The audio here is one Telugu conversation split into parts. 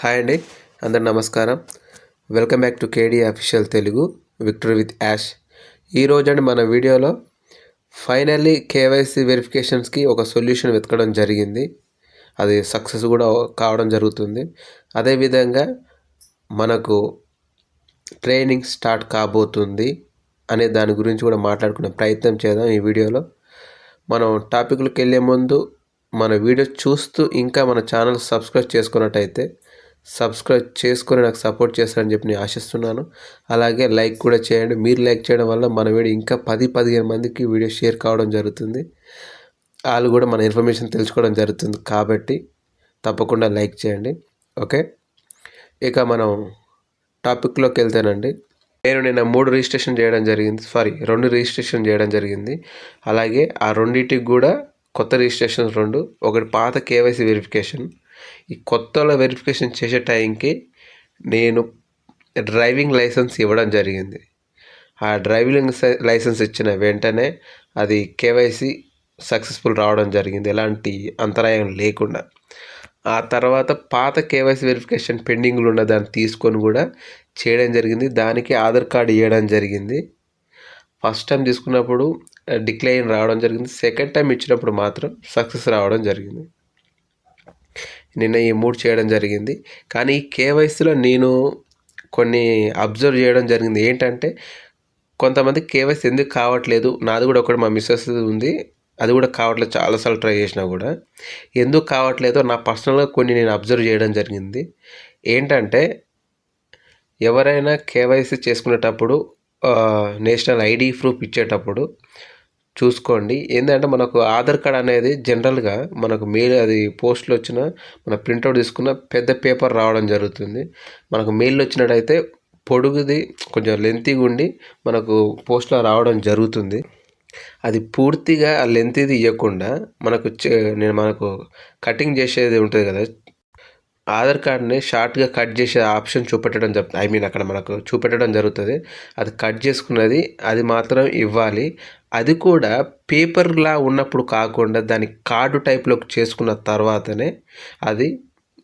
హాయ్ అండి అందరు నమస్కారం. Welcome back to KD official Telugu Victor with Yash ఈరోజు అండి మన వీడియోలో ఫైనల్లీ కేవైసీ వెరిఫికేషన్స్కి ఒక సొల్యూషన్ వెతకడం జరిగింది. అది సక్సెస్ కూడా కావడం జరుగుతుంది. అదేవిధంగా మనకు ట్రైనింగ్ స్టార్ట్ కాబోతుంది అనే దాని గురించి కూడా మాట్లాడుకునే ప్రయత్నం చేద్దాం ఈ వీడియోలో. మనం టాపిక్లకు వెళ్ళే ముందు మన వీడియో చూస్తూ ఇంకా మన ఛానల్ సబ్స్క్రైబ్ చేసుకున్నట్టయితే సబ్స్క్రైబ్ చేసుకొని నాకు సపోర్ట్ చేస్తారని చెప్పి నేను ఆశిస్తున్నాను. అలాగే లైక్ కూడా చేయండి. మీరు లైక్ చేయడం వల్ల మన వీడియో ఇంకా పది పదిహేను మందికి వీడియో షేర్ కావడం జరుగుతుంది. వాళ్ళు కూడా మన ఇన్ఫర్మేషన్ తెలుసుకోవడం జరుగుతుంది కాబట్టి తప్పకుండా లైక్ చేయండి. ఓకే? ఇక మనం టాపిక్లోకి వెళ్తానండి. నేను నిన్న మూడు రిజిస్ట్రేషన్ చేయడం జరిగింది. సారీ రెండు రిజిస్ట్రేషన్ చేయడం జరిగింది. అలాగే ఆ రెండింటికి కూడా కొత్త రిజిస్ట్రేషన్ రెండు ఒకటి పాత కేవైసీ వెరిఫికేషన్ ఈ కొత్తలో వెరిఫికేషన్ చేసే టైంకి నేను డ్రైవింగ్ లైసెన్స్ ఇవ్వడం జరిగింది. ఆ డ్రైవింగ్ లైసెన్స్ ఇచ్చిన వెంటనే అది కేవైసీ సక్సెస్ఫుల్ రావడం జరిగింది. ఎలాంటి అంతరాయం లేకుండా. ఆ తర్వాత పాత కేవైసీ వెరిఫికేషన్ పెండింగ్లో ఉన్న దాన్ని తీసుకొని కూడా చేయడం జరిగింది. దానికి ఆధార్ కార్డు ఇవ్వడం జరిగింది. ఫస్ట్ టైం తీసుకున్నప్పుడు డిక్లైన్ రావడం జరిగింది. సెకండ్ టైం ఇచ్చినప్పుడు మాత్రం సక్సెస్ రావడం జరిగింది. నిన్న ఈ మూడు చేయడం జరిగింది. కానీ ఈ కేవైసీలో నేను కొన్ని అబ్జర్వ్ చేయడం జరిగింది. ఏంటంటే కొంతమంది కేవైసీ ఎందుకు కావట్లేదు? నాది కూడా ఒకటి మా మిస్సెస్ ఉంది. అది కూడా కావట్లేదు. చాలాసార్లు ట్రై చేసినా కూడా. ఎందుకు కావట్లేదో నా పర్సనల్గా కొన్ని నేను అబ్జర్వ్ చేయడం జరిగింది. ఏంటంటే ఎవరైనా కేవైసీ చేసుకునేటప్పుడు నేషనల్ ఐడి ప్రూఫ్ ఇచ్చేటప్పుడు చూసుకోండి. ఏంటంటే మనకు ఆధార్ కార్డ్ అనేది జనరల్గా మనకు మెయిల్ అది పోస్ట్లో వచ్చిన మన ప్రింట్అవుట్ తీసుకున్న పెద్ద పేపర్ రావడం జరుగుతుంది. మనకు మెయిల్ వచ్చినట్టయితే పొడుగుది కొంచెం లెంతీగా ఉండి మనకు పోస్ట్లో రావడం జరుగుతుంది. అది పూర్తిగా ఆ లెంతీది ఇవ్వకుండా మనకు నేను మనకు కటింగ్ చేసేది ఉంటుంది కదా ఆధార్ కార్డ్ని షార్ట్గా కట్ చేసే ఆప్షన్ చూపెట్టడం ఐ మీన్ అక్కడ మనకు చూపెట్టడం జరుగుతుంది. అది కట్ చేసుకున్నది అది మాత్రం ఇవ్వాలి. అది కూడా పేపర్లా ఉన్నప్పుడు కాకుండా దాని కార్డు టైప్లోకి చేసుకున్న తర్వాతనే అది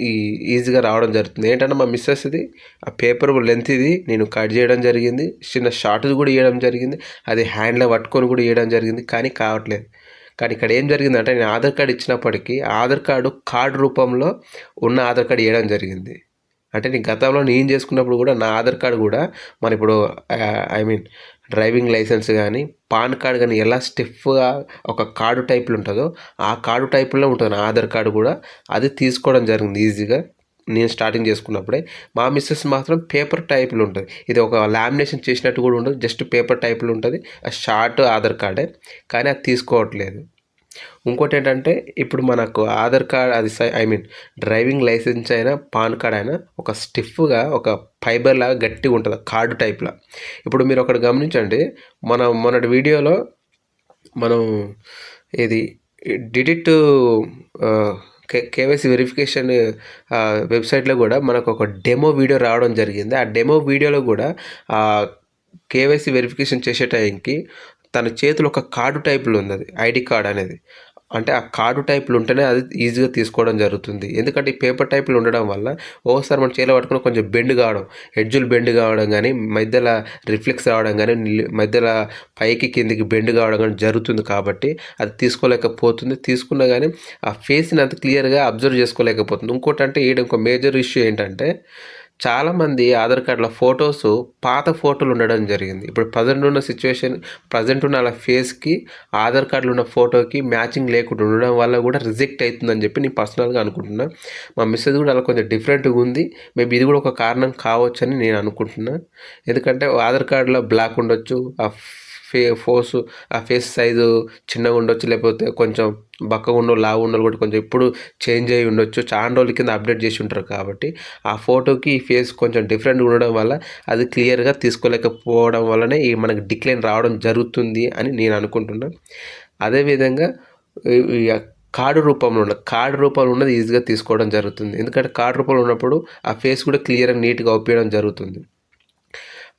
ఈ ఈజీగా రావడం జరుగుతుంది. ఏంటంటే మా మిస్సెస్ ఇది ఆ పేపర్ లెంత్ ఇది నేను కట్ చేయడం జరిగింది చిన్న షార్ట్ కూడా ఇవ్వడం జరిగింది అది హ్యాండ్లో పట్టుకొని కూడా ఇవ్వడం జరిగింది కానీ కావట్లేదు. కానీ ఇక్కడ ఏం జరిగిందంటే నేను ఆధార్ కార్డు ఇచ్చినప్పటికీ ఆధార్ కార్డు కార్డు రూపంలో ఉన్న ఆధార్ కార్డు ఇవ్వడం జరిగింది. అంటే నేను గతంలో నేను చేసుకున్నప్పుడు కూడా నా ఆధార్ కార్డు కూడా మన ఇప్పుడు ఐ మీన్ డ్రైవింగ్ లైసెన్స్ కానీ పాన్ కార్డ్ కానీ ఎలా స్టిఫ్గా ఒక కార్డు టైప్లో ఉంటుందో ఆ కార్డు టైప్లో ఉంటుంది ఆధార్ కార్డు కూడా అది తీసుకోవడం జరిగింది ఈజీగా. నేను స్టార్టింగ్ చేసుకున్నప్పుడే మా మిస్సెస్ మాత్రం పేపర్ టైప్లో ఉంటుంది. ఇది ఒక లామినేషన్ చేసినట్టు కూడా ఉండదు జస్ట్ పేపర్ టైప్లో ఉంటుంది. ఆ షార్ట్ ఆధార్ కార్డే. కానీ అది తీసుకోవట్లేదు. ఇంకోటి ఏంటంటే ఇప్పుడు మనకు ఆధార్ కార్డ్ అది ఐ మీన్ డ్రైవింగ్ లైసెన్స్ అయినా పాన్ కార్డ్ అయినా ఒక స్టిఫ్గా ఒక ఫైబర్ లాగా గట్టిగా ఉంటుంది కార్డు టైప్లో. ఇప్పుడు మీరు ఒకటి గమనించండి మన మొన్నటి వీడియోలో మనం ఇది డిడిట్ కే కేవైసీ వెరిఫికేషన్ వెబ్సైట్లో కూడా మనకు ఒక డెమో వీడియో రావడం జరిగింది. ఆ డెమో వీడియోలో కూడా కేవైసీ వెరిఫికేషన్ చేసే టైంకి తన చేతిలో ఒక కార్డు టైప్లో ఉంది అది ఐడి కార్డ్ అనేది. అంటే ఆ కార్డు టైప్లు ఉంటేనే అది ఈజీగా తీసుకోవడం జరుగుతుంది. ఎందుకంటే ఈ పేపర్ టైప్లు ఉండడం వల్ల ఓసారి మన చేతిలో పట్టుకుని కొంచెం బెండ్ కావడం హెడ్జులు బెండ్ కావడం కానీ మధ్యలో రిఫ్లెక్స్ రావడం కానీ మధ్యలో పైకి కిందికి బెండ్ కావడం కానీ జరుగుతుంది కాబట్టి అది తీసుకోలేకపోతుంది. తీసుకున్నా కానీ ఆ ఫేస్ని అంత క్లియర్గా అబ్జర్వ్ చేసుకోలేకపోతుంది. ఇంకోటి అంటే ఇంకో మేజర్ ఇష్యూ ఏంటంటే చాలామంది ఆధార్ కార్డుల ఫొటోస్ పాత ఫోటోలు ఉండడం జరిగింది. ఇప్పుడు ప్రజెంట్ ఉన్న సిచ్యువేషన్ ప్రజెంట్ ఉన్న అలా ఫేస్కి ఆధార్ కార్డులో ఉన్న ఫోటోకి మ్యాచింగ్ లేకుండా ఉండడం వల్ల కూడా రిజెక్ట్ అవుతుందని చెప్పి నేను పర్సనల్గా అనుకుంటున్నా. మా మిస్సెస్ కూడా అలా కొంచెం డిఫరెంట్గా ఉంది. మేబీ ఇది కూడా ఒక కారణం కావచ్చని నేను అనుకుంటున్నా. ఎందుకంటే ఆధార్ కార్డులో బ్లాక్ ఉండొచ్చు ఆ ఫే ఫోర్స్ ఆ ఫేస్ సైజు చిన్నగా ఉండొచ్చు లేకపోతే కొంచెం బక్కగా ఉండో లావు ఉండాలి కూడా కొంచెం ఇప్పుడు చేంజ్ అయ్యి ఉండొచ్చు. చాలా రోజుల కింద అప్డేట్ చేసి ఉంటారు కాబట్టి ఆ ఫోటోకి ఈ ఫేస్ కొంచెం డిఫరెంట్గా ఉండడం వల్ల అది క్లియర్గా తీసుకోలేకపోవడం వల్లనే ఈ మనకి డిక్లైన్ రావడం జరుగుతుంది అని నేను అనుకుంటున్నాను అదేవిధంగా కార్డు రూపంలో ఉన్న కార్డు రూపంలో ఉన్నది ఈజీగా తీసుకోవడం జరుగుతుంది. ఎందుకంటే కార్డు రూపంలో ఉన్నప్పుడు ఆ ఫేస్ కూడా క్లియర్గా నీట్గా ఒప్పేయడం జరుగుతుంది.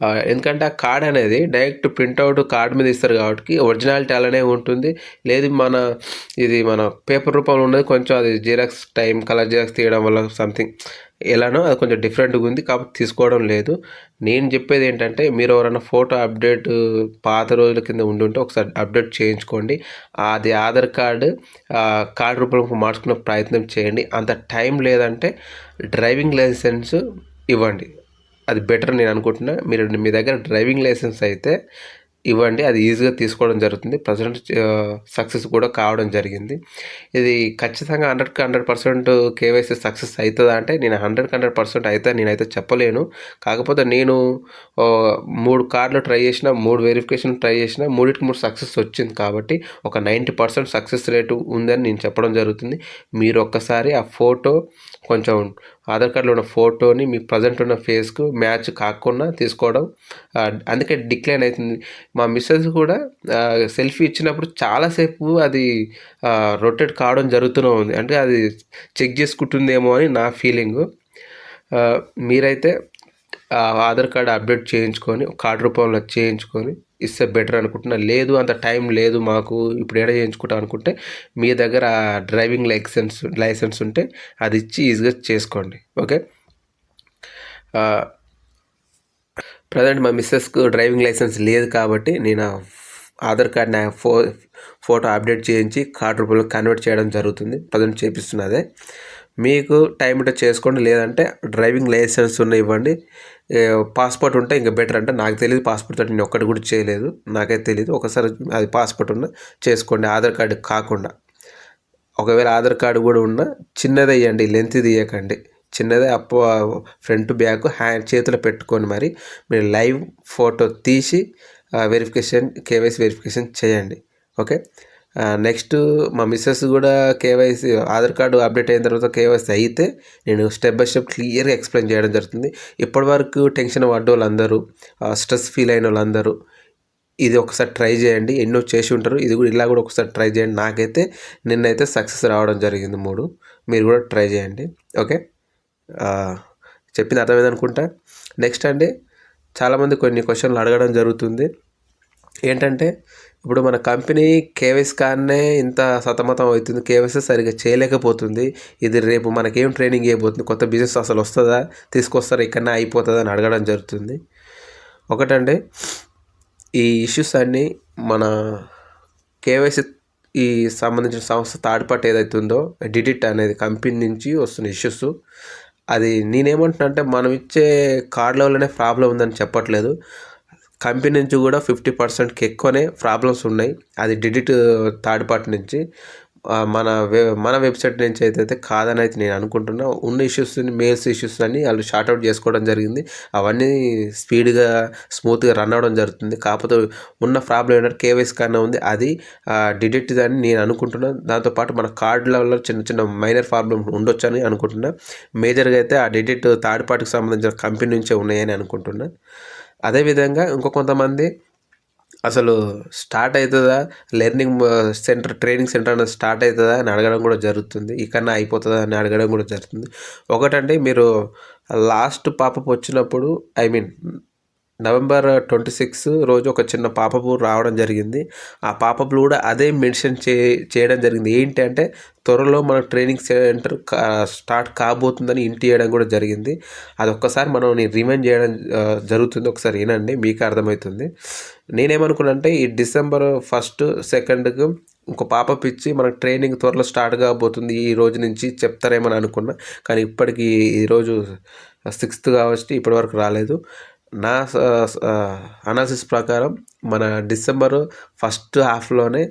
ఎందుకంటే ఆ కార్డ్ అనేది డైరెక్ట్ ప్రింట్అవుట్ కార్డ్ మీద ఇస్తారు కాబట్టి ఒరిజినాలిటీ అలానే ఉంటుంది. లేదు మన ఇది మన పేపర్ రూపంలో ఉన్నది కొంచెం అది జిరాక్స్ టైం కలర్ జిరాక్స్ తీయడం వల్ల సంథింగ్ ఎలానో అది కొంచెం డిఫరెంట్గా ఉంది కాబట్టి తీసుకోవడం లేదు. నేను చెప్పేది ఏంటంటే మీరు ఎవరైనా ఫోటో అప్డేట్ పాత రోజుల కింద ఉండుంటే ఒకసారి అప్డేట్ చేయించుకోండి. అది ఆధార్ కార్డు కార్డు రూపంలో మార్చుకునే ప్రయత్నం చేయండి. అంత టైం లేదంటే డ్రైవింగ్ లైసెన్స్ ఇవ్వండి. అది బెటర్ నేను అనుకుంటున్నా. మీరు మీ దగ్గర డ్రైవింగ్ లైసెన్స్ అయితే ఇవ్వండి. అది ఈజీగా తీసుకోవడం జరుగుతుంది. ప్రజెంట్ సక్సెస్ కూడా కావడం జరిగింది. ఇది ఖచ్చితంగా హండ్రెడ్కి హండ్రెడ్ పర్సెంట్ కేవైసీ సక్సెస్ అవుతుందా అంటే నేను హండ్రెడ్కి హండ్రెడ్ పర్సెంట్ అయితే నేనైతే చెప్పలేను. కాకపోతే నేను మూడు కార్డులు ట్రై చేసిన మూడు వెరిఫికేషన్ ట్రై చేసిన మూడింటికి మూడు సక్సెస్ వచ్చింది కాబట్టి ఒక నైంటీ పర్సెంట్ సక్సెస్ రేటు ఉందని నేను చెప్పడం జరుగుతుంది. మీరు ఒక్కసారి ఆ ఫోటో కొంచెం ఆధార్ కార్డులో ఉన్న ఫోటోని మీ ప్రజెంట్ ఉన్న ఫేస్కు మ్యాచ్ కాకుండా తీసుకోవడం అందుకే డిక్లైన్ అవుతుంది. మా మిస్సెస్ కూడా సెల్ఫీ ఇచ్చినప్పుడు చాలాసేపు అది రొటేట్ కావడం జరుగుతూనే ఉంది. అంటే అది చెక్ చేసుకుంటుందేమో అని నా ఫీలింగు మీరైతే ఆధార్ కార్డు అప్డేట్ చేయించుకొని కార్డు రూపంలో చేయించుకొని ఇస్తే బెటర్ అనుకుంటున్నా. లేదు అంత టైం లేదు మాకు. ఇప్పుడు ఏడ చేయించుకుంటాం అనుకుంటే మీ దగ్గర డ్రైవింగ్ లైసెన్స్ లైసెన్స్ ఉంటే అది ఇచ్చి ఈజీగా చేసుకోండి. ఓకే? ప్రజెంట్ మా మిస్సెస్కు డ్రైవింగ్ లైసెన్స్ లేదు కాబట్టి నేను ఆధార్ కార్డ్ నా ఫో ఫోటో అప్డేట్ చేయించి కార్డు రూపంలో కన్వర్ట్ చేయడం జరుగుతుంది. ప్రజెంట్ చేపిస్తున్నదే. మీకు టైం ఉంటే చేసుకోండి. లేదంటే డ్రైవింగ్ లైసెన్స్ ఉన్న ఇవ్వండి. పాస్పోర్ట్ ఉంటే ఇంకా బెటర్ అంటే నాకు తెలియదు పాస్పోర్ట్ తోటి నేను ఒక్కటి కూడా చేయలేదు. నాకైతే తెలియదు ఒకసారి అది పాస్పోర్ట్ ఉన్న చేసుకోండి. ఆధార్ కార్డు కాకుండా. ఒకవేళ ఆధార్ కార్డు కూడా ఉన్నా చిన్నది వేయండి లెంత్ తీయకండి చిన్నదే అప్ప ఫ్రంట్ బ్యాక్ హ్యాండ్ చేతిలో పెట్టుకొని మరి మీరు లైవ్ ఫోటో తీసి వెరిఫికేషన్ కేవైసీ వెరిఫికేషన్ చేయండి. ఓకే నెక్స్ట్ మా మిస్సెస్ కూడా కేవైసీ ఆధార్ కార్డు అప్డేట్ అయిన తర్వాత కేవైసీ అయితే నేను స్టెప్ బై స్టెప్ క్లియర్గా ఎక్స్ప్లెయిన్ చేయడం జరుగుతుంది. ఇప్పటివరకు టెన్షన్ పడ్డ వాళ్ళందరూ స్ట్రెస్ ఫీల్ అయిన వాళ్ళందరూ ఇది ఒకసారి ట్రై చేయండి. ఎన్నో చేసి ఉంటారు. ఇది కూడా ఇలా కూడా ఒకసారి ట్రై చేయండి. నాకైతే నిన్నైతే సక్సెస్ రావడం జరిగింది మూడు. మీరు కూడా ట్రై చేయండి. ఓకే చెప్పింది అర్థమైంది అనుకుంటా? నెక్స్ట్ అండి చాలామంది కొన్ని క్వశ్చన్లు అడగడం జరుగుతుంది. ఏంటంటే ఇప్పుడు మన కంపెనీ కేవైస్ కానే ఇంత సతమతం అవుతుంది. కేవైసీ సరిగ్గా చేయలేకపోతుంది. ఇది రేపు మనకేం ట్రైనింగ్ ఇవ్వబోతుంది? కొత్త బిజినెస్ అసలు వస్తుందా? తీసుకొస్తారా? ఇక్కడనే అయిపోతుందా? అని అడగడం జరుగుతుంది. ఒకటండి ఈ ఇష్యూస్ అన్నీ మన కేవైసీ ఈ సంబంధించిన సంస్థ థర్డ్ పార్టీ ఏదైతే ఉందో డిడిట్ అనేది కంపెనీ నుంచి వస్తున్న ఇష్యూస్ అది నేనేమంటున్నా అంటే మనం ఇచ్చే కార్డుల వల్లనే ప్రాబ్లం ఉందని చెప్పట్లేదు. కంపెనీ నుంచి కూడా ఫిఫ్టీ పర్సెంట్కి ఎక్కువనే ప్రాబ్లమ్స్ ఉన్నాయి. అది డిడిట్ థర్డ్ పార్టీ నుంచి మన వె మన వెబ్సైట్ నుంచి అయితే అయితే కాదని అయితే నేను అనుకుంటున్నా ఉన్న ఇష్యూస్ మెయిల్స్ ఇష్యూస్ అన్ని వాళ్ళు షార్ట్అవుట్ చేసుకోవడం జరిగింది. అవన్నీ స్పీడ్గా స్మూత్గా రన్ అవ్వడం జరుగుతుంది. కాకపోతే ఉన్న ప్రాబ్లం ఏంటంటే కేవైసీ కన్నా ఉంది. అది డిడిట్ అని నేను అనుకుంటున్నాను దాంతోపాటు మన కార్డులలో లెవెల్లో చిన్న చిన్న మైనర్ ప్రాబ్లమ్ ఉండొచ్చు అని అనుకుంటున్నా. మేజర్గా అయితే ఆ డిడిట్ థర్డ్ పార్టీకి సంబంధించిన కంపెనీ నుంచే ఉన్నాయని అనుకుంటున్నా. అదేవిధంగా ఇంకో కొంతమంది అసలు స్టార్ట్ అవుతుందా? లెర్నింగ్ సెంటర్ ట్రైనింగ్ సెంటర్ అనేది స్టార్ట్ అవుతుందా అని అడగడం కూడా జరుగుతుంది. ఇకన్నా అయిపోతుందా అని అడగడం కూడా జరుగుతుంది. ఒకటంటే మీరు లాస్ట్ పాపప్ వచ్చినప్పుడు I mean November twenty six రోజు ఒక చిన్న పాపపు రావడం జరిగింది. ఆ పాపప్లు కూడా అదే మెన్షన్ చే చేయడం జరిగింది. ఏంటి అంటే త్వరలో మన ట్రైనింగ్ సెంటర్ స్టార్ట్ కాబోతుందని ఇంటి చేయడం కూడా జరిగింది. అది ఒక్కసారి మనం రిమైండ్ చేయడం జరుగుతుంది. ఒకసారి వినండి మీకు అర్థమవుతుంది. నేనేమనుకున్నానంటే ఈ డిసెంబర్ ఫస్ట్ సెకండ్కు ఇంకో పాప ఇచ్చి మనకు ట్రైనింగ్ త్వరలో స్టార్ట్ కాబోతుంది. ఈ రోజు నుంచి చెప్తారేమని అనుకున్నా. కానీ ఇప్పటికీ ఈరోజు సిక్స్త్ కాబట్టి ఇప్పటివరకు రాలేదు. నా అనాలిసిస్ ప్రకారం మన డిసెంబర్ ఫస్ట్ హాఫ్లోనే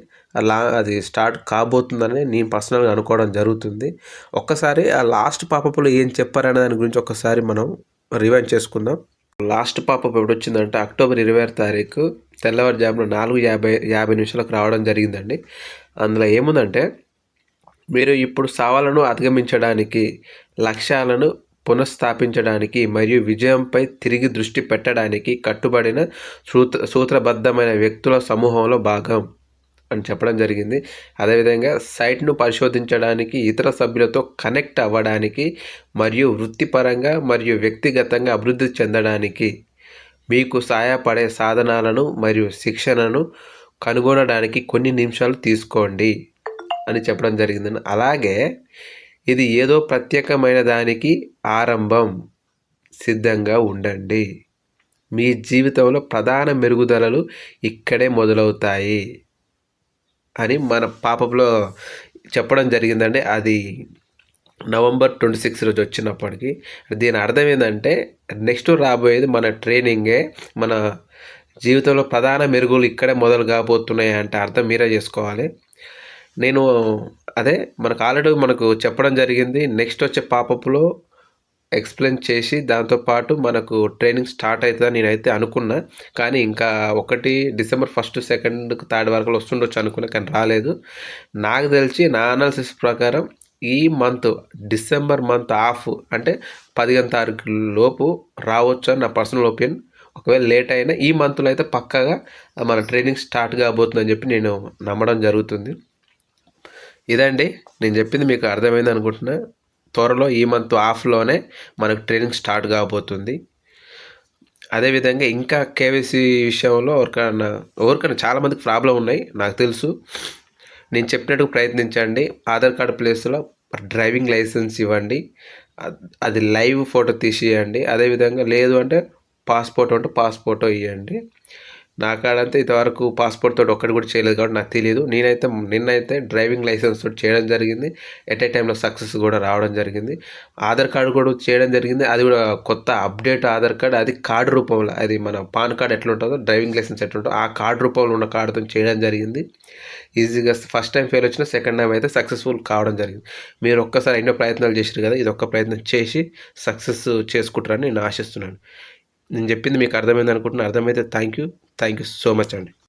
లా అది స్టార్ట్ కాబోతుందని నేను పర్సనల్గా అనుకోవడం జరుగుతుంది. ఒక్కసారి ఆ లాస్ట్ పాపప్లో ఏం చెప్పారనే దాని గురించి ఒక్కసారి మనం రివైండ్ చేసుకుందాం. లాస్ట్ పాపప్ ఎప్పుడు వచ్చిందంటే అక్టోబర్ ఇరవై ఆరు తారీఖు తెల్లవారుజామున నాలుగు యాభై యాభై నిమిషాలకు రావడం జరిగిందండి. అందులో ఏముందంటే మీరు ఇప్పుడు సవాళ్ళను అధిగమించడానికి లక్ష్యాలను పునఃస్థాపించడానికి మరియు విజయంపై తిరిగి దృష్టి పెట్టడానికి కట్టుబడిన సూత్ర సూత్రబద్ధమైన వ్యక్తుల సమూహంలో భాగం అని చెప్పడం జరిగింది. అదేవిధంగా సైట్ను పరిశోధించడానికి ఇతర సభ్యులతో కనెక్ట్ అవ్వడానికి మరియు వృత్తిపరంగా మరియు వ్యక్తిగతంగా అభివృద్ధి చెందడానికి మీకు సహాయపడే సాధనాలను మరియు శిక్షణను కనుగొనడానికి కొన్ని నిమిషాలు తీసుకోండి అని చెప్పడం జరిగింది అలాగే ఇది ఏదో ప్రత్యేకమైన దానికి ఆరంభం. సిద్ధంగా ఉండండి. మీ జీవితంలో ప్రధాన మెరుగుదలలు ఇక్కడే మొదలవుతాయి అని మన పాపంలో చెప్పడం జరిగిందండి. అది నవంబర్ ట్వంటీ సిక్స్ రోజు వచ్చినప్పటికీ. దీని అర్థం ఏంటంటే నెక్స్ట్ రాబోయేది మన ట్రైనింగే మన జీవితంలో ప్రధాన మెరుగులు ఇక్కడే మొదలు కాబోతున్నాయి అంటే అర్థం మీరే చేసుకోవాలి. నేను అదే మనకు ఆల్రెడీ మనకు చెప్పడం జరిగింది. నెక్స్ట్ వచ్చే పాపప్లో ఎక్స్ప్లెయిన్ చేసి దాంతోపాటు మనకు ట్రైనింగ్ స్టార్ట్ అవుతుందని నేనైతే అనుకున్నా. కానీ ఇంకా ఒకటి డిసెంబర్ ఫస్ట్ సెకండ్ థర్డ్ వరకు వస్తుండొచ్చు అనుకున్నా కానీ రాలేదు. నాకు తెలిసి నా అనాలిసిస్ ప్రకారం ఈ మంత్ డిసెంబర్ మంత్ ఆఫ్ అంటే పదిహేను తారీఖు లోపు రావచ్చు అని నా పర్సనల్ ఒపీనియన్ ఒకవేళ లేట్ అయినా ఈ మంత్లో అయితే పక్కాగా మన ట్రైనింగ్ స్టార్ట్ కాబోతుందని చెప్పి నేను నమ్మడం జరుగుతుంది. ఇదండి నేను చెప్పింది మీకు అర్థమైంది అనుకుంటున్నా. త్వరలో ఈ మంత్ ఆఫ్లోనే మనకు ట్రైనింగ్ స్టార్ట్ కాబోతుంది. అదేవిధంగా ఇంకా కేవైసీ విషయంలో ఎవరికైనా ఎవరికైనా చాలామందికి ప్రాబ్లం ఉన్నాయి నాకు తెలుసు. నేను చెప్పినట్టు ప్రయత్నించండి. ఆధార్ కార్డు ప్లేస్లో డ్రైవింగ్ లైసెన్స్ ఇవ్వండి. అది లైవ్ ఫోటో తీసియండి. అదేవిధంగా లేదు అంటే పాస్పోర్ట్ ఉంటే పాస్పోర్టో ఇవ్వండి నా కాడంతా ఇంతవరకు పాస్పోర్ట్ తోటి ఒక్కటి కూడా చేయలేదు కాబట్టి నాకు తెలియదు నేనైతే నిన్నైతే డ్రైవింగ్ లైసెన్స్ తోటి చేయడం జరిగింది. ఎట్ ఏ టైంలో సక్సెస్ కూడా రావడం జరిగింది. ఆధార్ కార్డు కూడా చేయడం జరిగింది. అది కూడా కొత్త అప్డేట్ ఆధార్ కార్డు. అది కార్డు రూపంలో అది మన పాన్ కార్డు ఎట్లా ఉంటుందో డ్రైవింగ్ లైసెన్స్ ఎట్లా ఉంటుందో ఆ కార్డు రూపంలో ఉన్న కార్డుతో చేయడం జరిగింది. ఈజీగా ఫస్ట్ టైం ఫెయిల్ వచ్చిన సెకండ్ టైం అయితే సక్సెస్ఫుల్ కావడం జరిగింది. మీరు ఒక్కసారి ఎన్నో ప్రయత్నాలు చేశారు కదా ఇది ఒక్క ప్రయత్నం చేసి సక్సెస్ చేసుకుంటారని నేను ఆశిస్తున్నాను. నేను చెప్పింది మీకు అర్థమైంది అనుకుంటున్నాను అర్థమైతే thank you thank you so much అండి.